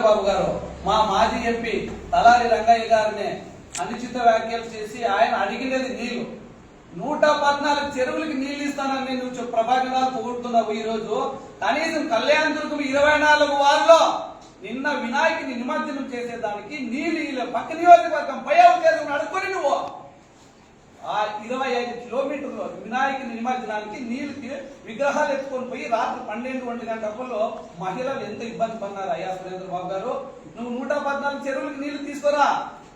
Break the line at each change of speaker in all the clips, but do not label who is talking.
బాబు గారు మా మాజీ ఎంపీ తలారి రంగయ్య గారిని అనుచిత వ్యాఖ్యలు చేసి ఆయన అడిగినది నీళ్ళు నూట పద్నాలుగు చెరువులకి నీళ్ళు ఇస్తానని నువ్వు ప్రభాకరాలు పొగుడుతున్నావు ఈ రోజు. కనీసం కళ్యాణ దుర్గం ఇరవై నాలుగు వారిలో నిన్న వినాయకుని నిమజ్జనం చేసేదానికి నీళ్ళు ఇలా పక్క నియోజకవర్గం పై అవకాశం అడుక్కొని నువ్వు. ఆ ఇరవై ఐదు కిలోమీటర్లు వినాయకుని నిమజ్జనానికి నీళ్ళకి విగ్రహాలు ఎత్తుకొని పోయి రాత్రి పన్నెండు వంటి గంటల్లో మహిళలు ఎంత ఇబ్బంది పడినారు అయ్యా సురేంద్ర బాబు గారు? నువ్వు నూట పద్నాలుగు చెరువులకు నీళ్ళు తీసుకురా.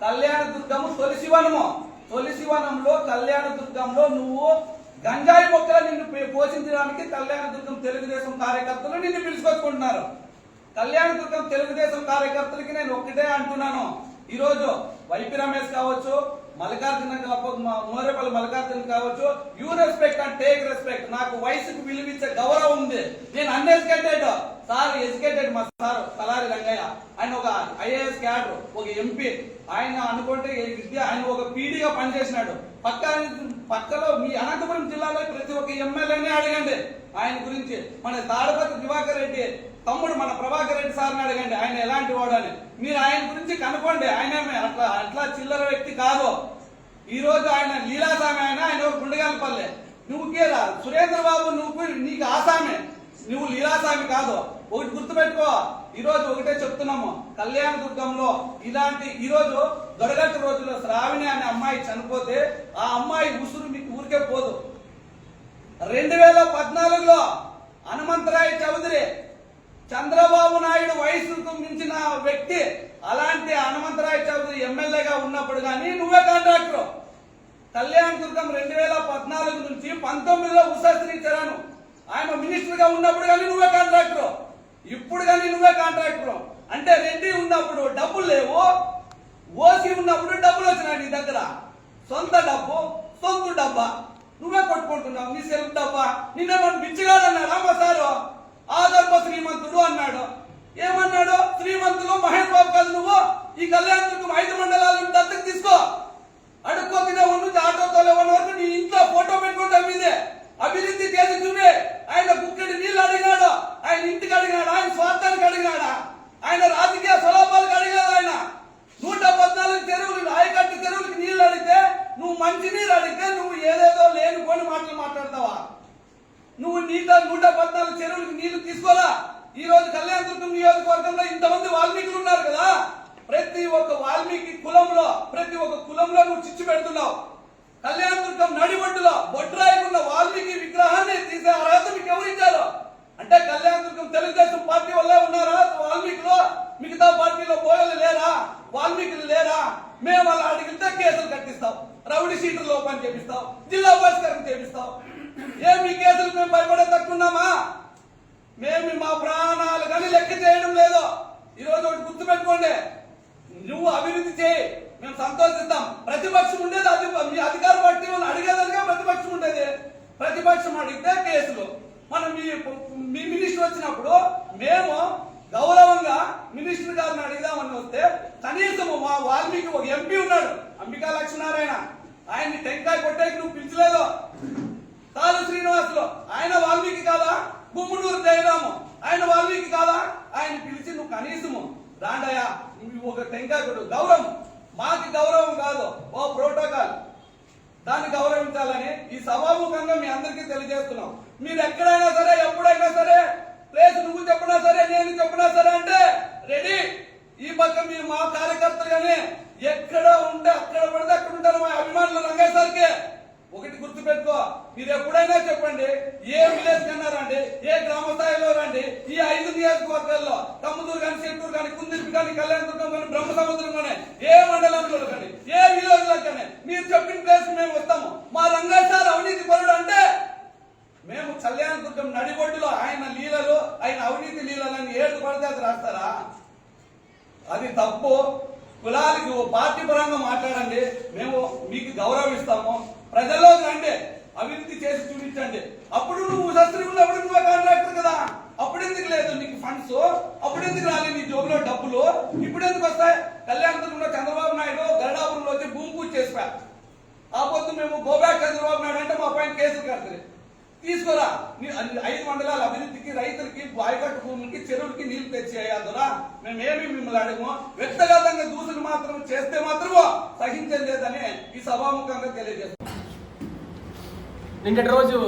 కళ్యాణ దుర్గము తొలిశివనము. తొలిశివనంలో కళ్యాణ దుర్గంలో నువ్వు గంజాయి మొక్కలు నిన్ను పోషించడానికి కళ్యాణ దుర్గం తెలుగుదేశం కార్యకర్తలు నిన్ను పిలుచుకొచ్చుకుంటున్నారు. కళ్యాణ దుర్గం తెలుగుదేశం కార్యకర్తలకి నేను ఒక్కటే అంటున్నాను. ఈరోజు వైపి రమేష్ కావచ్చు మల్లికార్జున కావచ్చు, మ- మోరేపల్లి మల్లికార్జున కావచ్చు. You respect and take respect నాకు వయసుకు విలువించే గౌరవం ఉంది. నేను అన్ఎడ్యుకేటెడ్ సార్ ఎడ్యుకేటెడ్ మా సార్ తలారి రంగయ్య. ఆయన ఒక ఐఏఎస్ క్యాడర్ ఒక ఎంపీ. ఆయన అనుకుంటే ఈ విద్య ఆయన ఒక పీడీగా పనిచేసినాడు. పక్క పక్కలో మీ అనంతపురం జిల్లాలో ప్రతి ఒక్క ఎమ్మెల్యేనే అడగండి. ఆయన గురించి మన తాడపతి దివాకర్ రెడ్డి తమ్ముడు మన ప్రభాకర్ రెడ్డి సార్ని అడగండి. ఆయన ఎలాంటి వాడు అని. మీరు ఆయన గురించి కనుక్కోండి. ఆయన అట్లా అట్లా చిల్లర ఈ రోజు ఆయన లీలాసామి ఆయన ఆయన ఒక గుండెగాలపల్లె. నువ్వు కేరా సురేంద్ర బాబు నువ్వు నీకు ఆసామే. నువ్వు లీలాసామి కాదు. ఒకటి గుర్తుపెట్టుకో. ఈ రోజు ఒకటే చెప్తున్నాము. కళ్యాణ దుర్గంలో ఇలాంటి ఈ రోజు దొరగట్టు రోజుల్లో శ్రావణి అనే అమ్మాయి చనిపోతే ఆ అమ్మాయి ఉసురు మీకు ఊరికే పోదు. రెండు వేల పద్నాలుగులో హనుమంతరాయ చౌదరి చంద్రబాబు నాయుడు వయసుకు మించిన వ్యక్తి అలాంటి హనుమంతరాయ చౌదరి ఎమ్మెల్యేగా ఉన్నప్పుడు కానీ నువ్వే కాంట్రాక్టర్ కళ్యాణ్ దుర్గం రెండు వేల పద్నాలుగు నుంచి పంతొమ్మిదిలో ఉషాశ్రీ చరణ్ ఆయన మినిస్టర్గా ఉన్నప్పుడు కానీ నువ్వే కాంట్రాక్టర్ ఇప్పుడు కానీ నువ్వే కాంట్రాక్టర్ అంటే రెడ్డి ఉన్నప్పుడు డబ్బులు లేవు ఓసి ఉన్నప్పుడు డబ్బులు వచ్చినాయి నీ దగ్గర. సొంత డబ్బు సొంత డబ్బా. నువ్వే కొట్టుకుంటున్నావు నీ సెల్ఫ్ డబ్బా. నిన్నేమన్నా బిచ్చగాడన్నాడా మా సారు ఆదర్భ శ్రీమంతుడు అన్నాడు ఏమన్నాడు శ్రీమంతులు మహేష్ బాబు కాదు నువ్వు ఈ కళ్యాణ దుర్గం ఐదు మండలాలను దత్తకు తీసుకో అడుక్కో తినే నుంచి ఆటో తోలేవన్న వరకు నీ ఇంట్లో ఫోటో పెట్టుకుంటా మీదే అభివృద్ధి చేసి నువ్వే ఆయన కుక్కడి నీళ్ళు అడిగినాడు ఆయన ఇంటికి అడిగినాడు ఆయన స్వార్థానికి అడిగినాడా ఆయన రాజకీయ స్వలాభాలకు అడిగాడు ఆయన నూట పద్నాలుగు చెరువులు ఆయకట్టు చెరువులకు నీళ్ళు అడిగితే నువ్వు మంచి నీళ్ళు అడిగితే నువ్వు ఏదేదో లేనిపోని మాటలు మాట్లాడతావా నువ్వు నూట పద్నాలుగు చెరువులకు నీళ్ళు తీసుకోరా ఈ రోజు కళ్యాణదుర్గం నియోజకవర్గంలో ఇంతమంది వాల్మీకులు ఉన్నారు కదా? ప్రతి ఒక్క వాల్మీకి కులంలో ప్రతి ఒక్క కులంలో నువ్వు చిచ్చు పెడుతున్నావు. కళ్యాణదుర్గం నడిబొడ్డులో బొడ్రాయికున్న వాల్మీకి విగ్రహాన్ని తీసే అర్హత మీకు ఎవరు ఇచ్చారు అంటే కళ్యాణదుర్గం తెలుగుదేశం పార్టీ వల్లే ఉన్నారా వాల్మీకులు? మిగతా పార్టీలో పోయలు లేరా? వాల్మీకులు లేరా? మేము అలా అడిగితే కేసులు కట్టిస్తాం. రౌడీ సీట్లు లోపాన్ని చేపిస్తాం. జిల్లా బహిష్కరణ చేపిస్తాం. ఏం మీ కేసులకు మేము భయపడే తట్టుకున్నామా మేము మా ప్రాణాలు కానీ లెక్క చేయడం లేదు. ఈ రోజు ఒకటి గుర్తుపెట్టుకోండి. నువ్వు అభివృద్ధి చేయి. మేము సంతోషిస్తాం. ప్రతిపక్షం ఉండేది అది మీ అధికార పార్టీ వాళ్ళు అడిగేదానిగా ప్రతిపక్షం ఉండేది. ప్రతిపక్షం అడిగితే కేసులు. మనం మీ మీ మినిస్టర్ వచ్చినప్పుడు మేము గౌరవంగా మినిస్టర్ గారిని అడిగిదామని వస్తే కనీసం మా వాల్మీకి ఒక ఎంపీ ఉన్నాడు. అంబికా లక్ష్మీనారాయణ. ఆయన్ని టెంకాయ కొట్టేకి నువ్వు పిలిచలేదు. తాను శ్రీనివాసులు. ఆయన వాల్మీకి కాదా? గుమ్మడూరు జయరాము ఆయన వాల్మీకి కాదా? ఆయన పిలిచి నువ్వు కనీసము రాండయ్యా నువ్వు ఒక టెంకాయ కొట్టు గౌరవం. మాకు గౌరవం కాదు. ఓ ప్రోటోకాల్. దాన్ని గౌరవించాలని ఈ సభాముఖంగా మీ అందరికీ తెలియజేస్తున్నాం. మీరు ఎక్కడైనా సరే ఎప్పుడైనా సరే ప్లేస్ నువ్వు చెప్పినా సరే నేను చెప్పినా సరే అంటే రెడీ ఈ పక్క మీ మా కార్యకర్తలు కానీ ఎక్కడ ఉంటే అక్కడ పడితే అక్కడ ఉంటారు మా అభిమానులు రంగయ్య సార్కి ఒకటి గుర్తు పెట్టుకో మీరు ఎప్పుడైనా చెప్పండి ఏ విలేజ్ కన్నా రండి ఏ గ్రామ స్థాయిలో రండి ఈ ఐదు నియోజకవర్గాల్లో తమ్ముదూరు కానీ చెట్టూరు కానీ కుందిరిపి కానీ కళ్యాణదుర్గం కానీ బ్రహ్మ సముద్రం కానీ ఏ మండలంలో కానీ ఏ విలేజ్లో కానీ మీరు చెప్పిన ప్లేస్ మేము వస్తాము మా రంగయ్య సార్ అవినీతి పరుడు అంటే మేము కొంచెం నడిబొడ్డులో ఆయన లీలలు ఆయన అవినీతి లీలలని ఏడు పడితే అది రాస్తారా? అది తప్పు. కులాలకి ఓ పార్టీ పరంగా మాట్లాడండి. మేము మీకు గౌరవం ఇస్తాము ప్రజల్లో రండి. అభివృద్ధి చేసి చూపించండి. అప్పుడు నువ్వు శస్త్రి అప్పుడు నువ్వే కాంట్రాక్టర్ కదా. అప్పుడు ఎందుకు లేదు నీకు ఫండ్స్ అప్పుడు ఎందుకు రాలేదు నీ జోబులో డబ్బులు? ఇప్పుడు ఎందుకు వస్తాయి? కళ్యాణంలో చంద్రబాబు నాయుడు గరడాపురంలో వచ్చి భూమి పూజ చేసిపా ఆ పొద్దు మేము గోబ్యాక్ చంద్రబాబు నాయుడు అంటే మా పైన కేసులు కడతారు తీసుకోరా. నీ- ఐదు మండలాల అభివృద్ధికి రైతులకి బాయికట్టు భూములకి చెరువులకి నీళ్ళు తెచ్చేయ్యా మేమేమి మిమ్మల్ని అడగము? వ్యక్తిగతంగా దూసులు మాత్రం చేస్తే మాత్రమో సహించం లేదని ఈ సభాముఖంగా తెలియజేస్తాం
నిన్నటి రోజు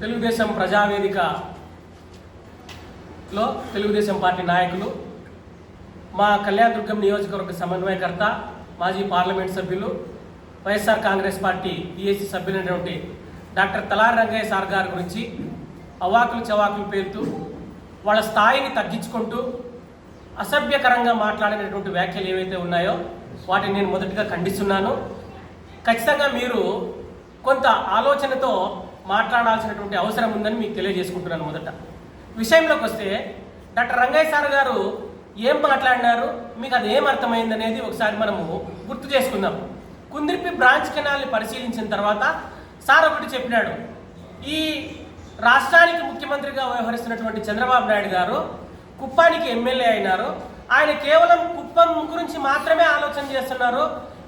తెలుగుదేశం ప్రజావేదిక లో తెలుగుదేశం పార్టీ నాయకులు మా కళ్యాణదుర్గం నియోజకవర్గ సమన్వయకర్త మాజీ పార్లమెంట్ సభ్యులు వైఎస్ఆర్ కాంగ్రెస్ పార్టీ పిఎస్సి సభ్యులైనటువంటి డాక్టర్ తలారి రంగయ్య సార్ గారి గురించి అవాకులు చవాకులు పేరుతూ వాళ్ళ స్థాయిని తగ్గించుకుంటూ అసభ్యకరంగా మాట్లాడినటువంటి వ్యాఖ్యలు ఏవైతే ఉన్నాయో వాటిని నేను మొదటిగా ఖండిస్తున్నాను. ఖచ్చితంగా మీరు కొంత ఆలోచనతో మాట్లాడాల్సినటువంటి అవసరం ఉందని మీకు తెలియజేసుకుంటున్నాను మొదట. విషయంలోకి వస్తే డాక్టర్ రంగయ్య సార్ గారు ఏం మాట్లాడినారు మీకు అది ఏం అర్థమైంది అనేది ఒకసారి మనము గుర్తు చేసుకుందాం. కుందిరిపి బ్రాంచ్ కెనాల్ని పరిశీలించిన తర్వాత సార్ ఒకటి చెప్పినాడు. ఈ రాష్ట్రానికి ముఖ్యమంత్రిగా వ్యవహరిస్తున్నటువంటి చంద్రబాబు నాయుడు గారు కుప్పానికి ఎమ్మెల్యే అయినారు. ఆయన కేవలం కుప్పం గురించి మాత్రమే ఆలోచన చేస్తున్నారు.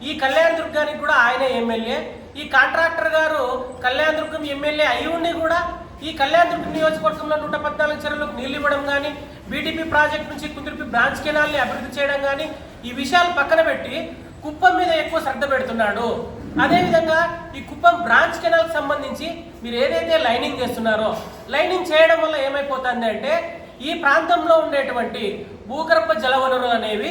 ఈ కళ్యాణ దుర్గానికి కూడా ఆయనే ఎమ్మెల్యే. ఈ కాంట్రాక్టర్ గారు కళ్యాణ దుర్గం ఎమ్మెల్యే అయి ఉండి కూడా ఈ కళ్యాణ దుర్గం నియోజకవర్గంలో నూట పద్నాలుగు చెరువులకు నీళ్ళు ఇవ్వడం కానీ బీటీపీ ప్రాజెక్ట్ నుంచి కుదిరిపి బ్రాంచ్ కెనాల్ని అభివృద్ధి చేయడం కానీ ఈ విషయాలు పక్కన పెట్టి కుప్పం మీద ఎక్కువ శ్రద్ధ పెడుతున్నాడు. అదేవిధంగా ఈ కుప్పం బ్రాంచ్ కెనాల్ సంబంధించి మీరు ఏదైతే లైనింగ్ చేస్తున్నారో లైనింగ్ చేయడం వల్ల ఏమైపోతుంది అంటే ఈ ప్రాంతంలో ఉండేటువంటి భూగర్భ జల వనరులు అనేవి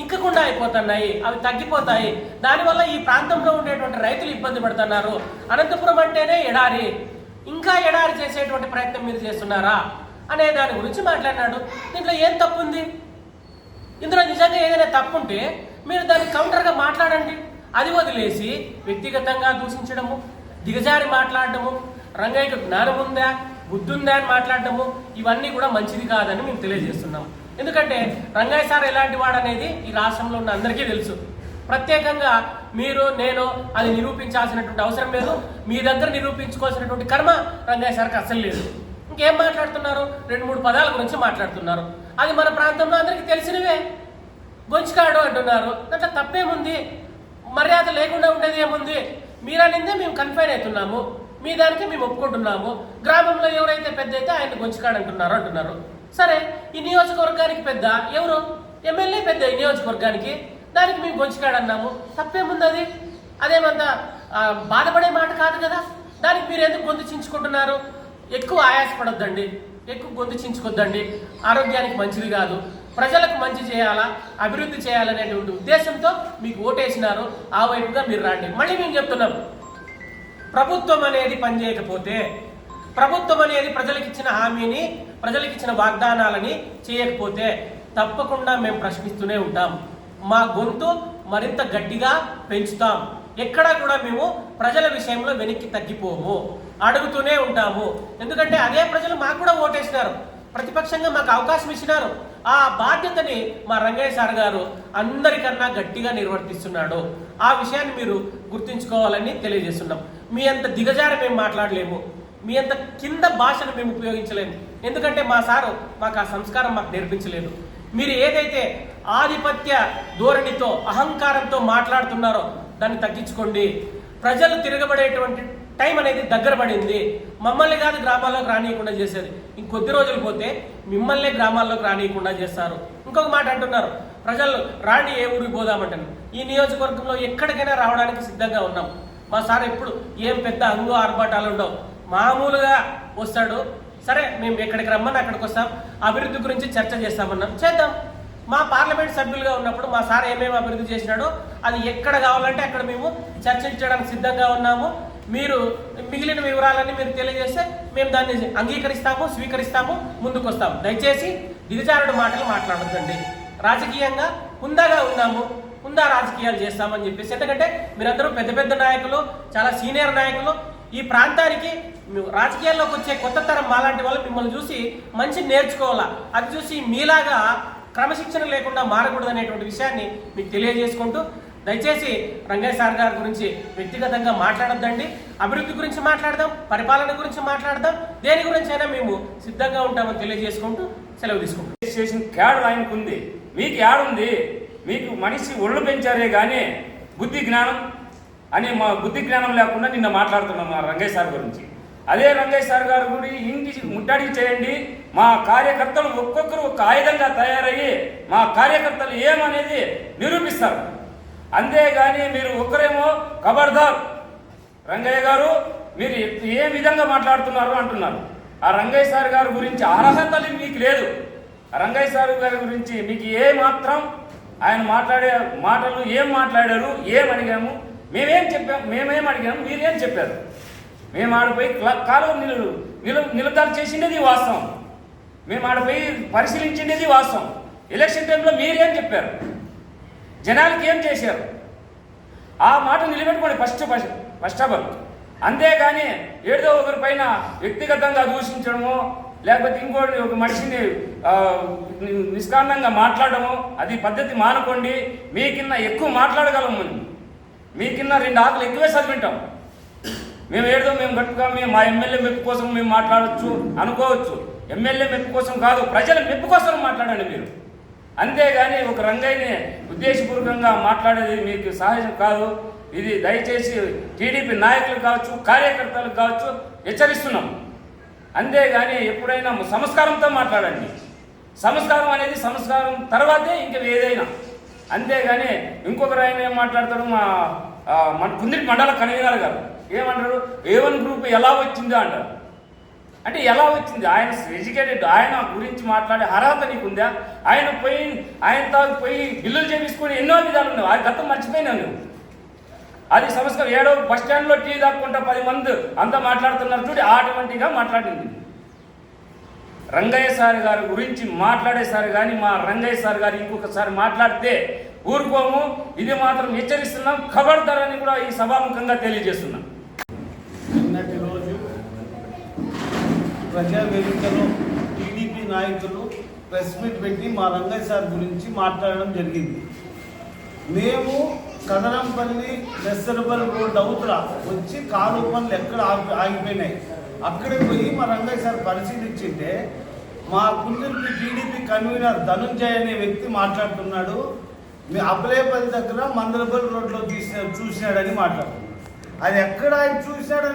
ఇంకకుండా అయిపోతున్నాయి అవి తగ్గిపోతాయి. దానివల్ల ఈ ప్రాంతంలో ఉండేటువంటి రైతులు ఇబ్బంది పడుతున్నారు. అనంతపురం అంటేనే ఎడారి. ఇంకా ఎడారి చేసేటువంటి ప్రయత్నం మీరు చేస్తున్నారా? అనే దాని గురించి మాట్లాడినాడు. దీంట్లో ఏం తప్పు ఉంది ఇందులో నిజంగా ఏదైనా తప్పు ఉంటే మీరు దాన్ని కౌంటర్గా మాట్లాడండి. అది వదిలేసి వ్యక్తిగతంగా దూషించడము దిగజారి మాట్లాడటము రంగయ్యకు జ్ఞానం ఉందా బుద్ధి ఉందా అని మాట్లాడటము ఇవన్నీ కూడా మంచిది కాదని మేము తెలియజేస్తున్నాం. ఎందుకంటే రంగయ్య సార్ ఎలాంటి వాడనేది ఈ రాష్ట్రంలో ఉన్న అందరికీ తెలుసు. ప్రత్యేకంగా మీరు నేను అది నిరూపించాల్సినటువంటి అవసరం లేదు. మీ దగ్గర నిరూపించుకోవాల్సినటువంటి కర్మ రంగయ్య సార్కి అసలు లేదు. ఇంకేం మాట్లాడుతున్నారు? రెండు మూడు పదాల గురించి మాట్లాడుతున్నారు. అది మన ప్రాంతంలో అందరికీ తెలిసినవే. గొంచుకాడు అంటున్నారు. దాంట్లో తప్పేముంది? మర్యాద లేకుండా ఉండేది ఏముంది? మీరనిందే మేము కన్ఫైన్ అవుతున్నాము. మీ దానికి మేము ఒప్పుకుంటున్నాము. గ్రామంలో ఎవరైతే పెద్ద అయితే ఆయన గొంచుకాడంటున్నారు అంటున్నారు. అంటున్నారు సరే ఈ నియోజకవర్గానికి పెద్ద ఎవరు? ఎమ్మెల్యే పెద్ద ఈ నియోజకవర్గానికి. దానికి మేము గొంచుకాడన్నాము. తప్పేముంది అది అదేమంత బాధపడే మాట కాదు కదా? దానికి మీరు ఎందుకు గొంతు చించుకుంటున్నారు? ఎక్కువ ఆయాసపడొద్దండి. ఎక్కువ గొంతు చించుకొద్దండి. ఆరోగ్యానికి మంచిది కాదు. ప్రజలకు మంచి చేయాలా అభివృద్ధి చేయాలనేటువంటి ఉద్దేశంతో మీకు ఓటేసినారు. ఆ వైపుగా మీరు రాండి. మళ్ళీ మేము చెప్తున్నాం. ప్రభుత్వం అనేది పనిచేయకపోతే ప్రభుత్వం అనేది ప్రజలకు ఇచ్చిన హామీని ప్రజలకు ఇచ్చిన వాగ్దానాలని చేయకపోతే తప్పకుండా మేము ప్రశ్నిస్తూనే ఉంటాం. మా గొంతు మరింత గట్టిగా పెంచుతాం. ఎక్కడా కూడా మేము ప్రజల విషయంలో వెనక్కి తగ్గిపోము. అడుగుతూనే ఉంటాము. ఎందుకంటే అదే ప్రజలు మాకు కూడా ఓటేసినారు. ప్రతిపక్షంగా మాకు అవకాశం ఇచ్చినారు. ఆ బాధ్యతని మా రంగయ్య సార్ గారు అందరికన్నా గట్టిగా నిర్వర్తిస్తున్నాడు. ఆ విషయాన్ని మీరు గుర్తుంచుకోవాలని తెలియజేస్తున్నాం. మీ అంత దిగజార మేము మాట్లాడలేము. మీ అంత కింద భాషను మేము ఉపయోగించలేము. ఎందుకంటే మా సారు మాకు ఆ సంస్కారం మాకు నేర్పించలేదు. మీరు ఏదైతే ఆధిపత్య ధోరణితో అహంకారంతో మాట్లాడుతున్నారో దాన్ని తగ్గించుకోండి. ప్రజలు తిరగబడేటువంటి టైం అనేది దగ్గర పడింది. మమ్మల్ని కాదు గ్రామాల్లోకి రానియకుండా చేసేది. ఇంకొద్ది రోజులు పోతే మిమ్మల్ని గ్రామాల్లోకి రానియకుండా చేస్తారు. ఇంకొక మాట అంటున్నారు. ప్రజలు రాండి ఏ ఊరికి పోదామంటారు ఈ నియోజకవర్గంలో ఎక్కడికైనా రావడానికి సిద్ధంగా ఉన్నాం. మా సార్ ఎప్పుడు ఏం పెద్ద అంగు ఆర్భాటాలు ఉండవు. మామూలుగా వస్తాడు. సరే మేము ఎక్కడికి రమ్మని అక్కడికి వస్తాం. అభివృద్ధి గురించి చర్చ చేస్తామన్నాం. చేద్దాం. మా పార్లమెంట్ సభ్యులుగా ఉన్నప్పుడు మా సార్ ఏమేమి అభివృద్ధి చేసినాడో అది ఎక్కడ కావాలంటే అక్కడ మేము చర్చించడానికి సిద్ధంగా ఉన్నాము. మీరు మిగిలిన వివరాలన్నీ మీరు తెలియజేస్తే మేము దాన్ని అంగీకరిస్తాము స్వీకరిస్తాము ముందుకు వస్తాము దయచేసి దిగజారుడు మాటలు మాట్లాడొద్దండి. రాజకీయంగా హుందాగా ఉన్నాము హుందా రాజకీయాలు చేస్తామని చెప్పేసి. ఎందుకంటే మీరందరూ పెద్ద పెద్ద నాయకులు చాలా సీనియర్ నాయకులు. ఈ ప్రాంతానికి రాజకీయాల్లోకి వచ్చే కొత్త తరం మాలాంటి వాళ్ళు మిమ్మల్ని చూసి మంచి నేర్చుకోవాలా? అది చూసి మీలాగా క్రమశిక్షణ లేకుండా మారకూడదు అనేటువంటి విషయాన్ని మీకు తెలియజేసుకుంటూ దయచేసి రంగయ్య సార్ గారి గురించి వ్యక్తిగతంగా మాట్లాడద్దండి. అభివృద్ధి గురించి మాట్లాడదాం పరిపాలన గురించి మాట్లాడదాం దేని గురించి అయినా మేము సిద్ధంగా ఉంటామని తెలియజేసుకుంటూ సెలవు తీసుకుంటాం
చేసిన క్యాడు ఆయనకు ఉంది మీకు యాడుంది? మీకు మనిషి ఒళ్ళు పెంచారే కానీ బుద్ధి జ్ఞానం అనే మా బుద్ధి జ్ఞానం లేకుండా నిన్న మాట్లాడుతున్నాం మా రంగయ్య సార్ గురించి. అదే రంగయ్య సార్ గారు కూడా ఇంటి ముట్టడి చేయండి. మా కార్యకర్తలు ఒక్కొక్కరు ఒక ఆయుధంగా తయారయ్యి మా కార్యకర్తలు ఏమనేది నిరూపిస్తారు. అంతేగాని మీరు ఒక్కరేమో ఖబర్దార్ రంగయ్య గారు మీరు ఏ విధంగా మాట్లాడుతున్నారు అంటున్నారు. ఆ రంగయ్య సార్ గారి గురించి అర్హత మీకు లేదు. రంగయ్య సార్ గారి గురించి మీకు ఏ మాత్రం ఆయన మాట్లాడే మాటలు ఏం మాట్లాడారు ఏం అడిగాము మేమేం చెప్పాము మేమేం అడిగాము మీరేం చెప్పారు. మేము ఆడిపోయి క్ల- కాలువ నిలు నిలు నిలుదల చేసిండేది వాస్తవం. మేము ఆడిపోయి పరిశీలించిండేది వాస్తవం. ఎలక్షన్ టైంలో మీరేం చెప్పారు? జనాలకి ఏం చేశారు? ఆ మాట నిలబెట్టుకోండి first first first of all. అంతేగాని ఏదో ఒకరి పైన వ్యక్తిగతంగా దూషించడము లేకపోతే ఇంకోటి ఒక మనిషిని నిష్కాంతంగా నిష్కారణంగా మాట్లాడడము అది పద్ధతి మానుకోండి. మీకిన్న ఎక్కువ మాట్లాడగలము మీ మీకిన్న రెండు ఆకులు ఎక్కువే చదివింటాం. మేము ఏదో మేము గట్టుగా మేము మా ఎమ్మెల్యే మెప్పు కోసం మేము మాట్లాడవచ్చు అనుకోవచ్చు. ఎమ్మెల్యే మెప్పు కోసం కాదు ప్రజల మెప్పు కోసం మాట్లాడండి మీరు. అంతేగాని ఒక రంగయ్యని ఉద్దేశపూర్వకంగా మాట్లాడేది మీకు సహజం కాదు. ఇది దయచేసి టీడీపీ నాయకులు కావచ్చు కార్యకర్తలు కావచ్చు హెచ్చరిస్తున్నాం. అంతేగాని ఎప్పుడైనా సంస్కారంతో మాట్లాడండి. సంస్కారం అనేది సంస్కారం తర్వాతే ఇంక ఏదైనా. అంతేగాని ఇంకొకరు ఆయన ఏం మాట్లాడతాడు? మా మన కుందిరి మండల కన్వీనర్ గారు. ఏమంటారు? ఏవన్ గ్రూప్ ఎలా వచ్చిందో అంటారు. అంటే ఎలా వచ్చింది? ఆయన ఎడ్యుకేటెడ్ ఆయన గురించి మాట్లాడే అర్హత నీకుందా? ఆయన పోయి ఆయన తాగు పోయి బిల్లులు చేపించుకొని ఎన్నో విధాలు ఉన్నావు ఆ గతం మర్చిపోయినావు నువ్వు. అది సంస్కారం ఏడో బస్ స్టాండ్లో టీ దాక్కుంటా పది మంది అంతా మాట్లాడుతున్నారు చూడి ఆటోమేటిక్గా మాట్లాడింది. రంగయ్య సార్ గారి గురించి మాట్లాడేసారు కానీ మా రంగయ్య సార్ గారు ఇంకొకసారి మాట్లాడితే ఊరుకోము. ఇది మాత్రం హెచ్చరిస్తున్నాం. ఖబర్దారని కూడా ఈ సభాముఖంగా తెలియజేస్తున్నాం.
ప్రజావేదికలో టీడీపీ నాయకులు ప్రెస్ మీట్ పెట్టి మా రంగయ్య సార్ గురించి మాట్లాడడం జరిగింది. మేము కదనంపల్లి నెස්සరబల్ రోడ్ అవుతురా వచ్చి కాలు పనులు ఎక్కడ ఆగి ఆగిపోయినాయి. అక్కడికి పోయి మా రంగయ్య సార్ పరిశీలించింటే మా కుందరికి టీడీపీ కన్వీనర్ ధనుంజయ్ అనే వ్యక్తి మాట్లాడుతున్నాడు. మీ అబ్లేపల్లి దగ్గర మందరపల్లి రోడ్లో తీసిన చూసినాడని మాట్లాడుతున్నాడు. అది ఎక్కడ ఆయన చూశాడు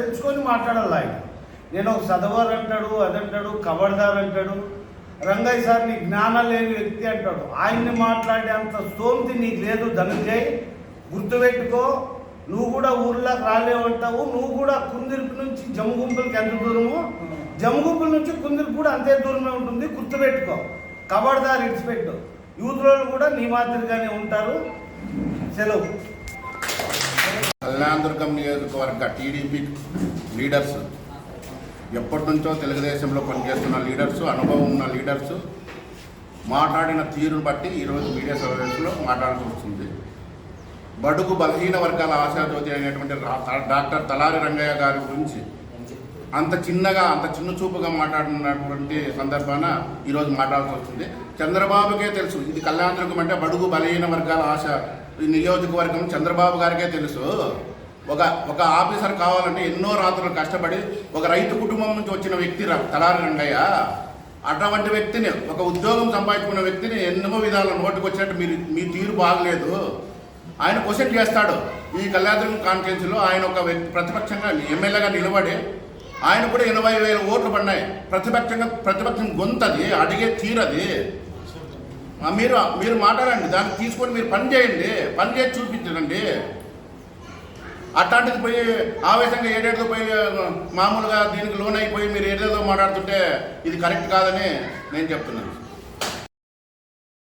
తెలుసుకొని మాట్లాడాలి ఆయన. నేను ఒక చదవర్ అంటాడు అదంటాడు కబడ్దార్ అంటాడు రంగయ్య సార్ నీ జ్ఞానం లేని వ్యక్తి అంటాడు. ఆయన్ని మాట్లాడే అంత స్తోమతి నీకు లేదు ధనంజయ్. గుర్తుపెట్టుకో నువ్వు కూడా ఊర్లోకి రాలేవంటావు నువ్వు కూడా కుందిర్పు నుంచి జమ్ముగుంపులకి ఎంత దూరము? జమ్ముగుంపుల నుంచి కుందిర్పు కూడా అంతే దూరమే ఉంటుంది గుర్తుపెట్టుకో. కబడ్దార్ ఇడిచిపెట్టు. యూత్ రోజులు కూడా నీ మాదిరిగానే ఉంటారు. సెలవు.
కళ్యాణదుర్గం నియోజకవర్గ టీడీపీ లీడర్స్ ఎప్పటి నుంచో తెలుగుదేశంలో పనిచేస్తున్న లీడర్స్ అనుభవం ఉన్న లీడర్స్ మాట్లాడిన తీరును బట్టి ఈరోజు మీడియా సమావేశంలో మాట్లాడాల్సి వస్తుంది. బడుగు బలహీన వర్గాల ఆశాజ్యోతి అయినటువంటి డాక్టర్ తలారి రంగయ్య గారి గురించి అంత చిన్నగా అంత చిన్న చూపుగా మాట్లాడినటువంటి సందర్భాన ఈరోజు మాట్లాడాల్సి వస్తుంది. చంద్రబాబుకే తెలుసు ఇది కళ్యాణదుర్గం అంటే బడుగు బలహీన వర్గాల ఆశ ఈ నియోజకవర్గం చంద్రబాబు గారికే తెలుసు. ఒక ఒక ఆఫీసర్ కావాలంటే ఎన్నో రాత్రులు కష్టపడి ఒక రైతు కుటుంబం నుంచి వచ్చిన వ్యక్తి తలారి రంగయ్య. అటువంటి వ్యక్తిని ఒక ఉద్యోగం సంపాదించుకున్న వ్యక్తిని ఎన్నో విధాల నోటికి వచ్చినట్టు మీరు మీ తీరు బాగలేదు ఆయన క్వశ్చన్ చేస్తాడు. ఈ కళ్యాణ కాన్ఫరెన్స్లో ఆయన ఒక వ్యక్తి ప్రతిపక్షంగా ఎమ్మెల్యేగా నిలబడి ఆయన కూడా ఎనభై వేల ఓట్లు పడినాయి. ప్రతిపక్షంగా ప్రతిపక్షం గొంతది అడిగే తీరది. మీరు మీరు మాట్లాడండి. దాన్ని తీసుకొని మీరు పని చేయండి. పని చేసి చూపించండి. అట్లాంటిది పోయి ఆవేశంగా ఏడేదో పోయి మామూలుగా దీనికి లోన్ అయిపోయి మీరు ఏదేదో మాట్లాడుతుంటే ఇది కరెక్ట్ కాదని నేను చెప్తున్నాను.